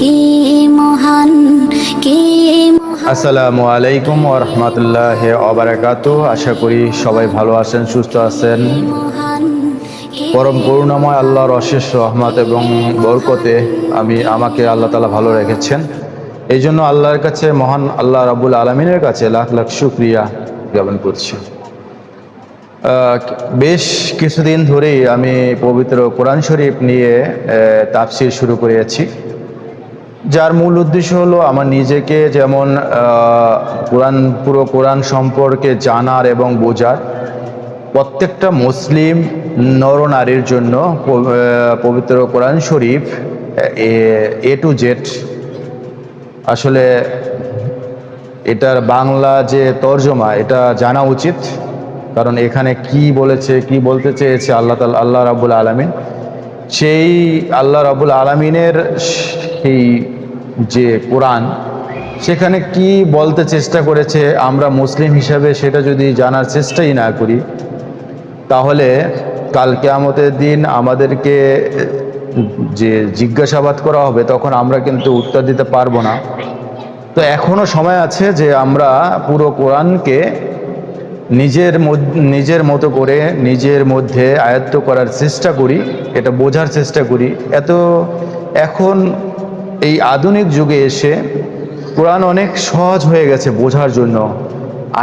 কে মহান কে আসসালামু আলাইকুম ওরহমতুল্লাহ অবরাকাতু আশা করি সবাই ভালো আছেন সুস্থ আছেন। পরম করুণাময় আল্লাহর অশেষ রহমত এবং বরকতে আমি আমাকে আল্লাহ তালা ভালো রেখেছেন। এই জন্য আল্লাহর কাছে মহান আল্লাহ রাবুল আলমিনের কাছে লাখ লাখ শুক্রিয়া জ্ঞাপন করছি। বেশ কিছুদিন ধরেই আমি পবিত্র কোরআন শরীফ নিয়ে আহ, তাফসির শুরু করেছি। যার মূল উদ্দেশ্য হলো আমার নিজেকে যেমন কোরআন, পুরো কোরআন সম্পর্কে জানার এবং বোঝার। প্রত্যেকটা মুসলিম নরনারীর জন্য পবিত্র কোরআন শরীফ, এ টু জেড। আসলে এটার বাংলা যে তর্জমা, এটা জানা উচিত। কারণ এখানে কি বলেছে, কি বলতে চেয়েছে আল্লাহ তাল, আল্লাহ রাবুল আলমিন। সেই আল্লাহ রাবুল আলমিনের সেই যে কোরআন, সেখানে কি বলতে চেষ্টা করেছে আমরা মুসলিম হিসাবে সেটা যদি জানার চেষ্টাই না করি, তাহলে কাল কেয়ামতের দিন আমাদেরকে যে জিজ্ঞাসাবাদ করা হবে, তখন আমরা কিন্তু উত্তর দিতে পারব না। তো এখনও সময় আছে যে আমরা পুরো কোরআনকে নিজের নিজের মতো করে নিজের মধ্যে আয়ত্ত করার চেষ্টা করি, এটা বোঝার চেষ্টা করি। এত এখন এই আধুনিক যুগে এসে কোরআন অনেক সহজ হয়ে গেছে বোঝার জন্য।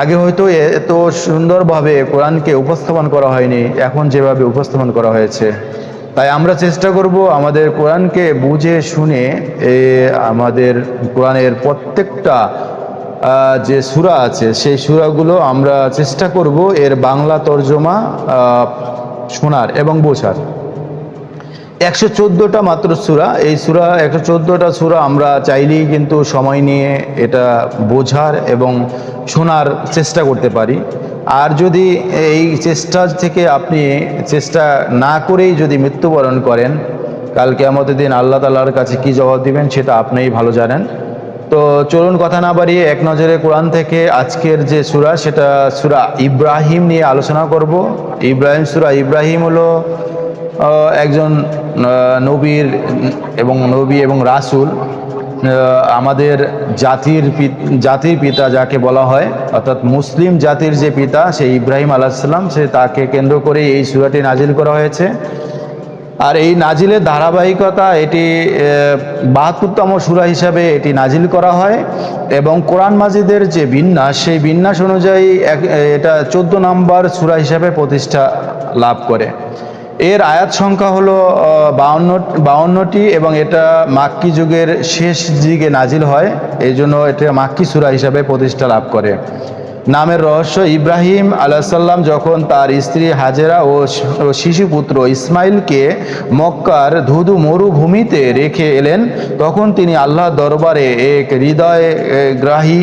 আগে হয়তো এত সুন্দরভাবে কোরআনকে উপস্থাপন করা হয়নি, এখন যেভাবে উপস্থাপন করা হয়েছে। তাই আমরা চেষ্টা করব আমাদের কোরআনকে বুঝে শুনে আমাদের কোরআনের প্রত্যেকটা যে সূরা আছে, সেই সূরাগুলো আমরা চেষ্টা করব এর বাংলা তর্জমা শোনার এবং বোঝার। একশো চোদ্দোটা মাত্র সুরা। এই সুরা, একশো চোদ্দোটা সুরা আমরা চাইলেই কিন্তু সময় নিয়ে এটা বোঝার এবং শোনার চেষ্টা করতে পারি। আর যদি এই চেষ্টা থেকে আপনি চেষ্টা না করেই যদি মৃত্যুবরণ করেন কালকে আমাদের দিন আল্লাহ তালার কাছে কি জবাব দিবেন সেটা আপনিই ভালো জানেন। তো চলুন কথা না বাড়িয়ে এক নজরে কোরআন থেকে আজকের যে সুরা, সেটা সুরা ইব্রাহিম নিয়ে আলোচনা করব। ইব্রাহিম সুরা ইব্রাহিম হলো একজন নবীর এবং নবী এবং রাসূল আমাদের জাতির জাতির পিতা যাকে বলা হয়, অর্থাৎ মুসলিম জাতির যে পিতা, সেই ইব্রাহিম আলাহিসাল্লাম সে তাকে কেন্দ্র করে এই সূরাটি নাজিল করা হয়েছে। আর এই নাজিলের ধারাবাহিকতা, এটি বাহাত্তরতম সূরা হিসাবে এটি নাজিল করা হয় এবং কোরআন মাজিদের যে বিন্যাস, সেই বিন্যাস অনুযায়ী এটা চোদ্দ নম্বর সূরা হিসাবে প্রতিষ্ঠা লাভ করে। এর আয়াত সংখ্যা হলো বাউন্ন, বাউন্নটি এবং এটা মাক্কি যুগের শেষ দিকে নাজিল হয়। এই জন্য এটা মাক্কি সুরা হিসাবে প্রতিষ্ঠা লাভ করে। নামের রহস্য, ইব্রাহিম আলাহিসাল্লাম যখন তার স্ত্রী হাজেরা ও শিশুপুত্র ইসমাইলকে মক্কার ধুধু মরুভূমিতে রেখে এলেন, তখন তিনি আল্লাহর দরবারে এক হৃদয় গ্রাহী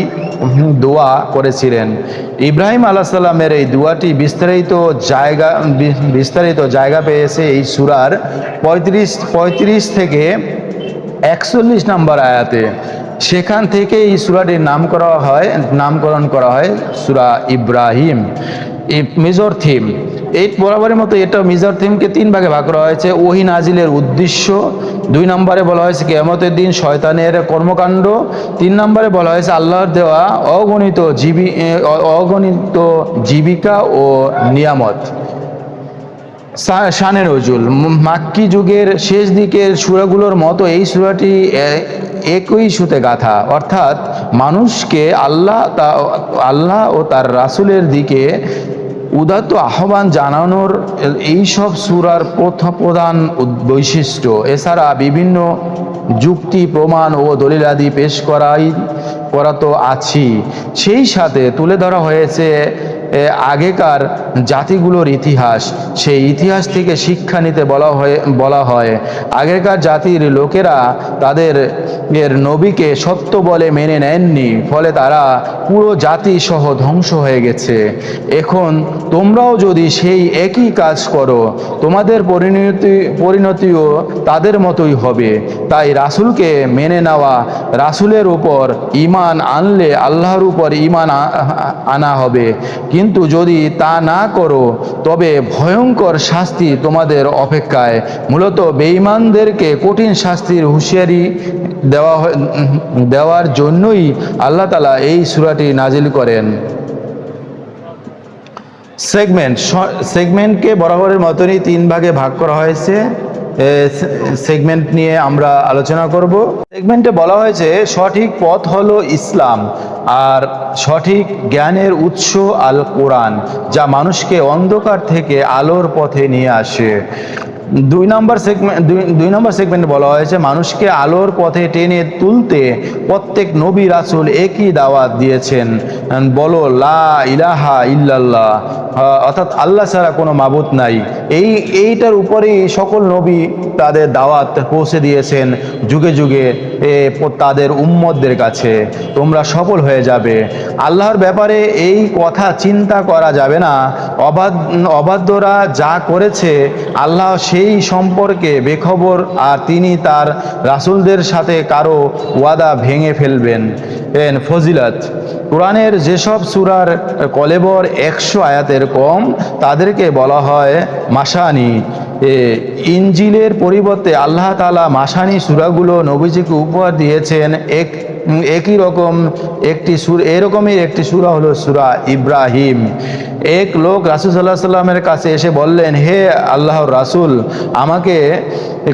দোয়া করেছিলেন। ইব্রাহিম আলাহিসাল্লামের এই দোয়াটি বিস্তারিত জায়গা বিস্তারিত জায়গা পেয়েছে এই সুরার পঁয়ত্রিশ পঁয়ত্রিশ থেকে একচল্লিশ নম্বর আয়াতে। সেখান থেকে এই সুরাটির নাম করা হয়, নামকরণ করা হয় সুরা ইব্রাহিম। মেজর থিম এই বরাবরের মতো এটা মেজর থিমকে তিন ভাগে ভাগ করা হয়েছে। ওহি নাজিলের উদ্দেশ্য, দুই নম্বরে বলা হয়েছে কেয়ামতের দিন শয়তানের কর্মকাণ্ড, তিন নম্বরে বলা হয়েছে আল্লাহর দেওয়া অগণিত জীবী অগণিত জীবিকা ও নিয়ামত। শানে নজুল মাক্কি যুগের শেষ দিকের সুরাগুলোর মতো এই সুরাটি একই সুতে গাথা। অর্থাৎ মানুষকে আল্লাহ তা, আল্লাহ ও তার রাসূলের দিকে উদাত্ত আহ্বান জানানোর এই সব সুরার প্রধান বৈশিষ্ট্য। এছাড়া বিভিন্ন যুক্তি, প্রমাণ ও দলিলাদি পেশ করাই, করা তো আছি সেই সাথে তুলে ধরা হয়েছে আগেকার জাতিগুলোর ইতিহাস, সেই ইতিহাস থেকে শিক্ষা নিতে বলা হয় বলা হয়। আগেকার জাতির লোকেরা তাদের এর নবীকে সত্য বলে মেনে নেননি, ফলে তারা পুরো জাতি সহ ধ্বংস হয়ে গেছে। এখন তোমরাও যদি সেই একই কাজ করো, তোমাদের পরিণতি, পরিণতিও তাদের মতোই হবে। তাই রাসূলকে মেনে নেওয়া, রাসুলের উপর ঈমান আনলে আল্লাহর উপর ঈমান আ- আনা হবে। কিন্তু যদি তা না না করো, তবে ভয়ঙ্কর শাস্তি তোমাদের অপেক্ষায়। মূলত বেঈমানদেরকে কঠিন শাস্তির হুঁশিয়ারি দেওয়া দেওয়ার জন্যই আল্লাহ তালা এই সুরাটি নাজিল করেন। সেগমেন্ট সেগমেন্টকে বরাবরের মতনই তিন ভাগে ভাগ করা হয়েছে। সেগমেন্ট নিয়ে আমরা আলোচনা করব। সেগমেন্টে বলা হয়েছে, সঠিক পথ হলো ইসলাম আর সঠিক জ্ঞানের উৎস আল কোরআন যা মানুষকে অন্ধকার থেকে আলোর পথে নিয়ে আসে। দুই নম্বর সেগমেন্ট দুই নম্বর সেগমেন্টে বলা হয়েছে মানুষকে আলোর পথে টেনে তুলতে প্রত্যেক নবী রাসুল একই দাওয়াত দিয়েছেন। বলো লা ইলাহা ইল্লাল্লাহ অর্থাৎ আল্লাহ ছাড়া কোনো মাবুদ নাই। এই এইটার উপরেই সকল নবী তাদের দাওয়াত পৌঁছে দিয়েছেন যুগে যুগে এ, তাদের উম্মতদের কাছে। তোমরা সফল হয়ে যাবে। আল্লাহর ব্যাপারে এই কথা চিন্তা করা যাবে না। অবাধ অবাধ্যরা যা করেছে আল্লাহ সেই সম্পর্কে বেখবর আর তিনি তার রাসুলদের সাথে কারও ওয়াদা ভেঙে ফেলবেন। এন ফজিলত, কোরআনের যেসব সুরার কলেবর একশো আয়াতের কম, তাদেরকে বলা হয় মাসানি। ইঞ্জিলের পরিবর্তে আল্লাহ তালা মাসানি সূরাগুলো নবীজিকে উপহার দিয়েছেন। এক, একই রকম একটি সুর, এরকমই একটি সূরা হলো সূরা ইব্রাহিম। এক লোক রাসূল সাল্লাহ সাল্লামের কাছে এসে বললেন, হে আল্লাহর রাসূল, আমাকে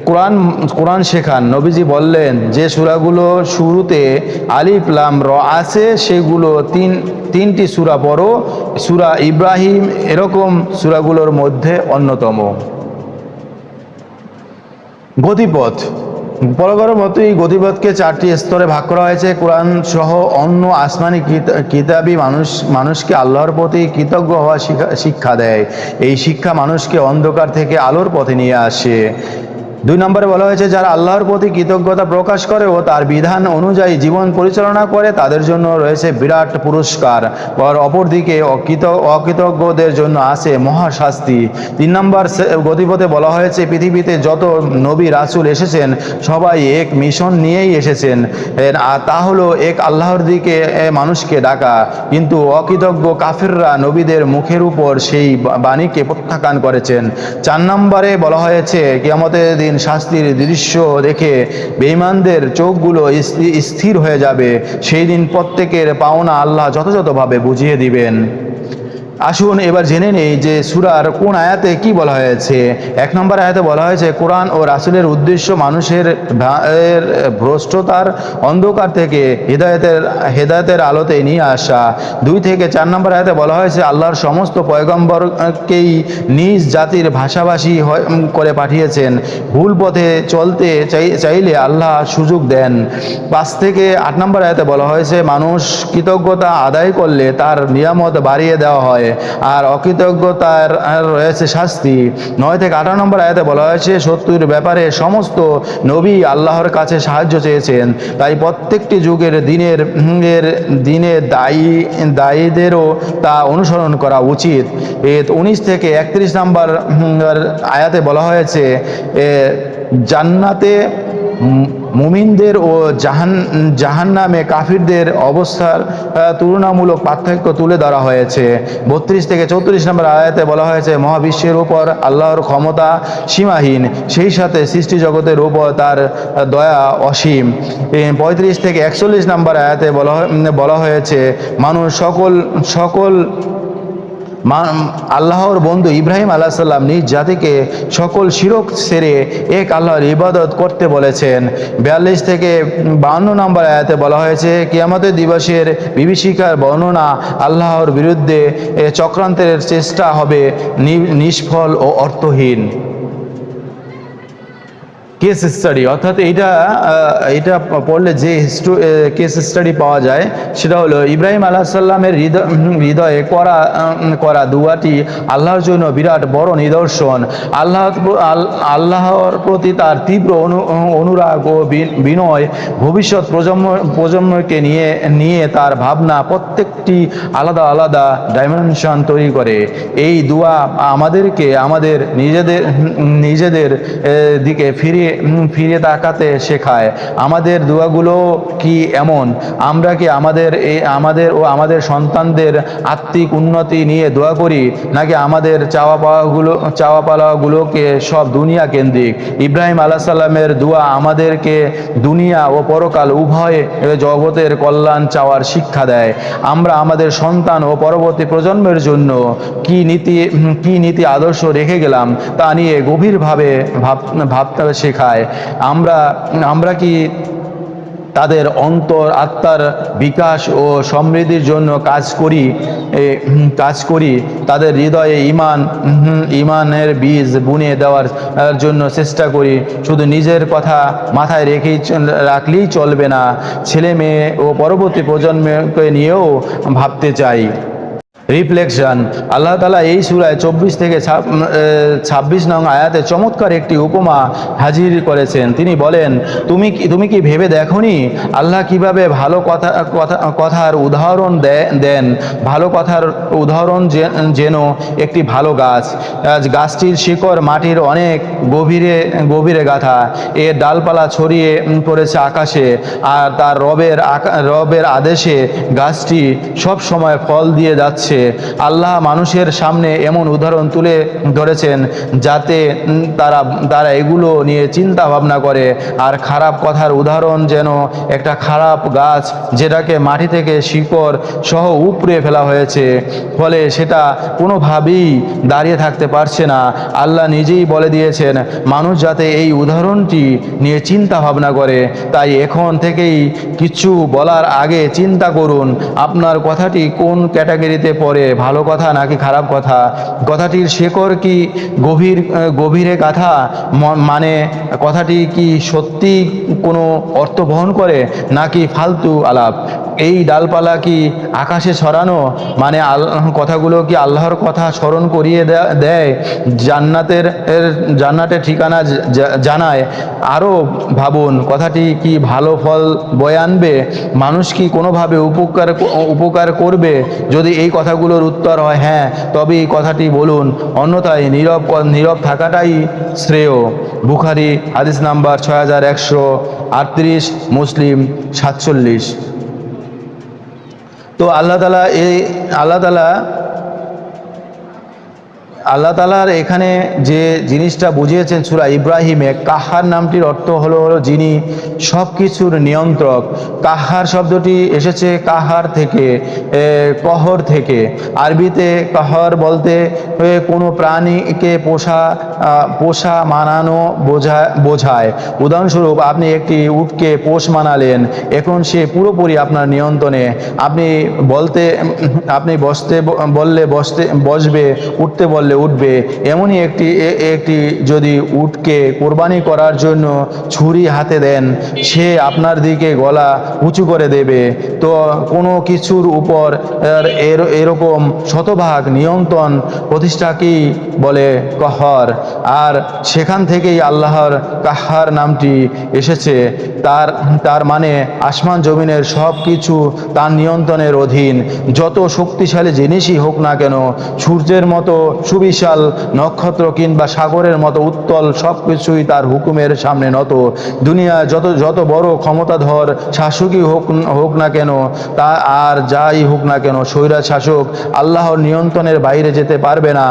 কোরআন কোরআন শেখান। নবীজি বললেন, যে সূরাগুলো শুরুতে আলিফ, লাম, র আছে, সেগুলো তিন, তিনটি সূরা পড়ো। সুরা ইব্রাহিম এরকম সূরাগুলোর মধ্যে অন্যতম। গতিপথ বরাবর মতো এই গতিপথকে চারটি স্তরে ভাগ করা হয়েছে। কোরআন সহ অন্য আসমানি কিতাবি মানুষ মানুষকে আল্লাহর প্রতি কৃতজ্ঞ হওয়া শিক্ষা দেয়। এই শিক্ষা মানুষকে অন্ধকার থেকে আলোর পথে নিয়ে আসে। দুই নম্বরে বলা হয়েছে, যারা আল্লাহর প্রতি কৃতজ্ঞতা প্রকাশ করে ও তার বিধান অনুযায়ী জীবন পরিচালনা করে, তাদের জন্য রয়েছে বিরাট পুরস্কার। অপরদিকে অকৃত, অকৃতজ্ঞদের জন্য আছে মহাশাস্তি। তিন নম্বর গতিপথে বলা হয়েছে, পৃথিবীতে যত নবী রাসূল এসেছেন, সবাই এক মিশন নিয়েই এসেছেন। আর তা হলো এক আল্লাহর দিকে মানুষকে ডাকা। কিন্তু অকৃতজ্ঞ কাফিররা নবীদের মুখের উপর সেই বাণীকে প্রত্যাখ্যান করেছেন। চার নম্বরে বলা হয়েছে, কিয়ামতের দিন শাস্তির দৃশ্য দেখে বেঈমানদের চোখগুলো স্থির হয়ে যাবে। সেই দিন প্রত্যেকের পাওনা আল্লাহ যথাযথভাবে বুঝিয়ে দিবেন। আসুন এবার জেনে নেই যে সুরার কোন আয়াতে কি বলা হয়েছে। এক নম্বর আয়াতে বলা হয়েছে, কোরআন ও রাসূলের উদ্দেশ্য মানুষের ভ্রষ্টতার অন্ধকার থেকে হেদায়তের হেদায়তের আলোতে নিয়ে আসা। দুই থেকে চার নম্বর আয়াতে বলা হয়েছে, আল্লাহর সমস্ত পয়গম্বরকেই নিজ জাতির ভাষাভাষী করে পাঠিয়েছেন। ভুল পথে চলতে চাই, চাইলে আল্লাহ সুযোগ দেন। পাঁচ থেকে আট নম্বর আয়াতে বলা হয়েছে, মানুষ কৃতজ্ঞতা আদায় করলে তার নিয়ামত বাড়িয়ে দেওয়া হয়। আর অকৃতজ্ঞতার রয়েছে শাস্তি। নয় থেকে আঠারো নম্বর আয়াতে বলা হয়েছে শত্রুর ব্যাপারে সমস্ত নবী আল্লাহর কাছে সাহায্য চেয়েছেন। তাই প্রত্যেকটি যুগের দিনের, এর দিনে দায়ী, দায়ীদেরও তা অনুসরণ করা উচিত। এ উনিশ থেকে একত্রিশ নম্বর আয়াতে বলা হয়েছে জান্নাতে মুমিনদের ও জাহান, জাহান্নামে কাফিরদের অবস্থার তুলনামূলক পার্থক্য তুলে ধরা হয়েছে। বত্রিশ থেকে চৌত্রিশ নম্বর আয়াতে বলা হয়েছে, মহাবিশ্বের উপর আল্লাহর ক্ষমতা সীমাহীন, সেই সাথে সৃষ্টি জগতের উপর তার দয়া অসীম। পঁয়ত্রিশ থেকে একচল্লিশ নম্বর আয়াতে বলা বলা হয়েছে, মানুষ সকল সকল আল্লাহর বন্ধু ইব্রাহিম আল্লাহ সাল্লাম নিজ জাতিকে সকল শিরক সেরে এক আল্লাহর ইবাদত করতে বলেছেন। বিয়াল্লিশ থেকে বান্ন নম্বর আয়াতে বলা হয়েছে, কিয়ামতের দিবসের বিভীষিকার বর্ণনা আল্লাহর বিরুদ্ধে চক্রান্তের চেষ্টা হবে নিষ্ফল ও অর্থহীন। কেস স্টাডি অর্থাৎ এটা এটা পড়লে যে কেস স্টাডি পাওয়া যায়, সেটা হলো ইব্রাহিম আলাহ সাল্লামের হৃদয় হৃদয়ে করা করা দুয়াটি আল্লাহর জন্য বিরাট বড় নিদর্শন। আল্লাহ আল্লাহর প্রতি তার তীব্র অনু- অনুরাগ ও বিনয় ভবিষ্যৎ প্রজন্ম, প্রজন্মকে নিয়ে নিয়ে তার ভাবনা প্রত্যেকটি আলাদা আলাদা ডাইমেনশন তৈরি করে। এই দোয়া আমাদেরকে, আমাদের নিজেদের নিজেদের দিকে ফিরিয়ে ফিরে তাকাতে শেখায়। আমাদের দোয়াগুলো কি এমন? আমরা কি আমাদের এই আমাদের ও আমাদের সন্তানদের আত্মিক উন্নতি নিয়ে দোয়া করি, নাকি আমাদের চাওয়া পাওয়াগুলো চাওয়া পাওয়াগুলোকে সব দুনিয়া কেন্দ্রিক? ইব্রাহিম আলাহ সাল্লামের দোয়া আমাদেরকে দুনিয়া ও পরকাল উভয় জগতের কল্যাণ চাওয়ার শিক্ষা দেয়। আমরা আমাদের সন্তান ও পরবর্তী প্রজন্মের জন্য কি নীতি কি নীতি আদর্শ রেখে গেলাম, তা নিয়ে গভীরভাবে ভাব, ভাবতে শেখায়। আমরা আমরা কি তাদের অন্তর, আত্মার বিকাশ ও সমৃদ্ধির জন্য কাজ করি? কাজ করি। তাদের হৃদয়ে ইমান ইমানের বীজ বুনে দেওয়ার জন্য চেষ্টা করি। শুধু নিজের কথা মাথায় রেখেই রাখলেই চলবে না। ছেলে মেয়ে ও পরবর্তী প্রজন্মকে নিয়েও ভাবতে চাই। রিফ্লেকশন আল্লাহ তালা এই সুরায় চব্বিশ থেকে ছাব্বিশ নং আয়াতে চমৎকার একটি উপমা হাজির করেছেন। তিনি বলেন, তুমি কি তুমি কি ভেবে দেখনি? আল্লাহ কীভাবে ভালো কথা কথা, কথার উদাহরণ দেন? ভালো কথার উদাহরণ যেন একটি ভালো গাছ। গাছটির শিকড় মাটির অনেক গভীরে গভীরে গাথা। এর ডালপালা ছড়িয়ে পড়েছে আকাশে। আর তার রবের রবের আদেশে গাছটি সব সময় ফল দিয়ে যাচ্ছে। আল্লাহ মানুষের সামনে এমন উদাহরণ তুলে ধরেছেন যাতে তারা তারা এগুলো নিয়ে চিন্তা ভাবনা করে। আর খারাপ কথার উদাহরণ যেন একটা খারাপ গাছ যেটাকে মাটি থেকে শিকড় সহ উপড়ে ফেলা হয়েছে। ফলে সেটা কোনোভাবেই দাঁড়িয়ে থাকতে পারছে না। আল্লাহ নিজেই বলে দিয়েছেন, মানুষ যাতে এই উদাহরণটি নিয়ে চিন্তা ভাবনা করে, তাই এখন থেকেই কিছু বলার আগে চিন্তা করুন, আপনার কথাটি কোন ক্যাটাগরিতে পড়ে ভালো কথা নাকি খারাপ কথা? কথাটির শেকড় কি গভীর, গভীরে ম- মানে কথাটি কি সত্যি কোনো অর্থ বহন করে নাকি ফালতু আলাপ? এই ডালপালা কি আকাশে ছড়ানো? মানে কথাগুলো কি আল্লাহর কথা স্মরণ করিয়ে দেয়? জান্নাতের জান্নাতের ঠিকানা জানায়? আরও ভাবুন, কথাটি কি ভালো ফল বয়ে আনবে? মানুষ কি কোনোভাবে উপকার উপকার করবে? যদি এই কথাগুলোর উত্তর হয় হ্যাঁ তবে এই কথাটি বলুন। অন্যথায় নীরব নীরব থাকাটাই শ্রেয়। বুখারি, হাদিস নাম্বার ছয় হাজার একশো আটত্রিশ, মুসলিম সাতচল্লিশ। তো আল্লাহ তালা এই আল্লাহ তালা আল্লাহ তালার এখানে যে জিনিসটা বুঝিয়েছেন সুরা ইব্রাহিমে, কাহার নামটির অর্থ হলো হলো যিনি সব কিছুর নিয়ন্ত্রক। কাহার শব্দটি এসেছে কাহার থেকে কহর থেকে। আরবিতে কাহর বলতে কোনো প্রাণীকে পোষা পোষা মানানো বোঝা, বোঝায়। উদাহরণস্বরূপ, আপনি একটি উটকে পোষ মানালেন, এখন সে পুরোপুরি আপনার নিয়ন্ত্রণে। আপনি বলতে, আপনি বসতে, বললে বসতে, বসবে, উঠতে বললে উঠবে। এমনই একটি একটি যদি উটকে কোরবানি করার জন্য ছুরি হাতে দেন, সে আপনার দিকে গলা উঁচু করে দেবে। তো কোনো কিছুর উপর এর- এর, এরকম শতভাগ নিয়ন্ত্রণ প্রতিষ্ঠাকেই বলে? কহর। আর সেখান থেকেই আল্লাহর কাহার নামটি এসেছে। তার তার মানে আসমান জমিনের সব কিছু তার নিয়ন্ত্রণের অধীন। যত শক্তিশালী জিনিসই হোক না কেন, সূর্যের মতো সুবিশাল নক্ষত্র কিংবা সাগরের মতো উত্তল সব কিছুই তার হুকুমের সামনে নত। দুনিয়া যত যত বড় ক্ষমতাধর শাসকই হোক হোক না কেন, তা আর যাই হোক না কেন স্বৈরা শাসক আল্লাহর নিয়ন্ত্রণের বাইরে যেতে পারবে না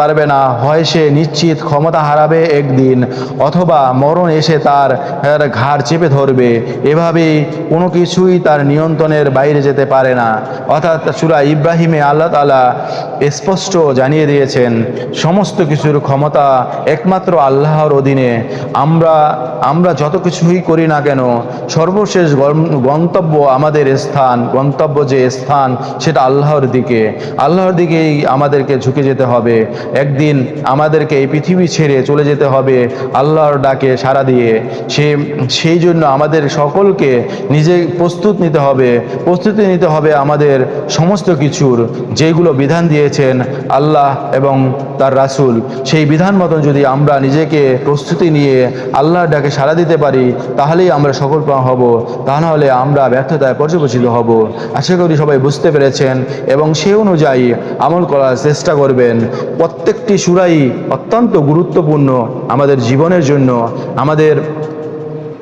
পারবে না। হয় সে নিশ্চিত ক্ষমতা হারাবে একদিন, অথবা মরণ এসে তার ঘাড় চেপে ধরবে। এভাবেই কোনো কিছুই তার নিয়ন্ত্রণের বাইরে যেতে পারে না। অর্থাৎ সুরা ইব্রাহিমে আল্লাহ তালা স্পষ্ট জানিয়ে দিয়েছেন, সমস্ত কিছুর ক্ষমতা একমাত্র আল্লাহর অধীনে। আমরা আমরা যত কিছুই করি না কেন, সর্বশেষ গন্তব্য আমাদের স্থান, গন্তব্য যে স্থান, সেটা আল্লাহর দিকে। আল্লাহর দিকেই আমাদেরকে ঝুঁকে যেতে হবে। একদিন আমাদেরকে এই পৃথিবী ছেড়ে চলে যেতে হবে আল্লাহর ডাকে সাড়া দিয়ে। সে, সেই জন্য আমাদের সকলকে নিজে প্রস্তুত নিতে হবে। প্রস্তুতি নিতে হবে আমাদের সমস্ত কিছুর, যেগুলো বিধান দিয়েছেন আল্লাহ আল্লাহ এবং তার রাসূল। সেই বিধান মতন যদি আমরা নিজেকে প্রস্তুতি নিয়ে আল্লাহর ডাকে সাড়া দিতে পারি, তাহলেই আমরা সফল হব। তা নাহলে আমরা ব্যর্থতায় পর্যবেসিত হব। আশা করি সবাই বুঝতে পেরেছেন এবং সে অনুযায়ী আমল করার চেষ্টা করবেন। প্রত্যেকটি সুরাই অত্যন্ত গুরুত্বপূর্ণ আমাদের জীবনের জন্য, আমাদের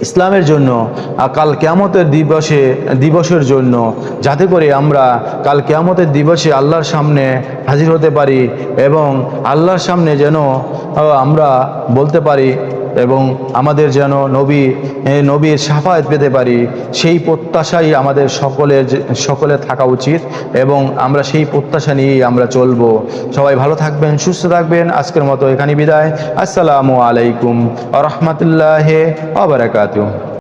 ইসলামের জন্য কাল কেয়ামতের দিবসে, দিবসের জন্য, যাতে করে আমরা কাল কেয়ামতের দিবসে আল্লাহর সামনে হাজির হতে পারি এবং আল্লাহর সামনে যেন আমরা বলতে পারি এবং আমাদের যেন নবী নবীর সাফায়াত পেতে পারি, সেই প্রত্যাশাই আমাদের সকলের সকলে থাকা উচিত এবং আমরা সেই প্রত্যাশা নিয়েই আমরা চলব। সবাই ভালো থাকবেন, সুস্থ থাকবেন। আজকের মতো এখানে বিদায়। আসসালামু আলাইকুম রহমতুল্লাহ আবরাকাতুহ